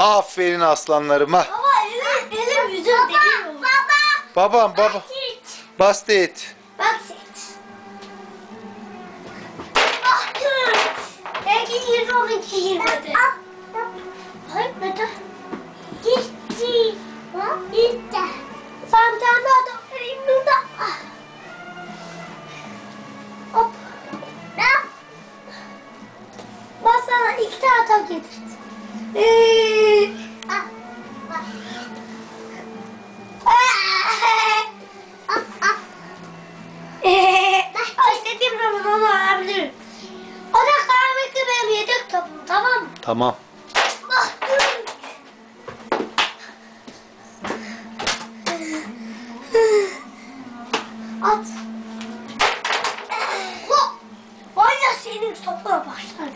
Aferin aslanlarıma. Baba elim, elim yüzüm değil mi? Baba. Babam baba. Bastı. Bak seç. Ah Türk. Belki 20 onunki 20'de. Hayır Mete. Gitti. Gitti. Daha da vereyim burada. Hop. Ne? Ben sana iki tane top getirdim. Ee, onu alabilirim. O da kahvesi benim yedek topum tamam mı? Tamam. Bak. At. Hop. Vay ya senin topuna başlar.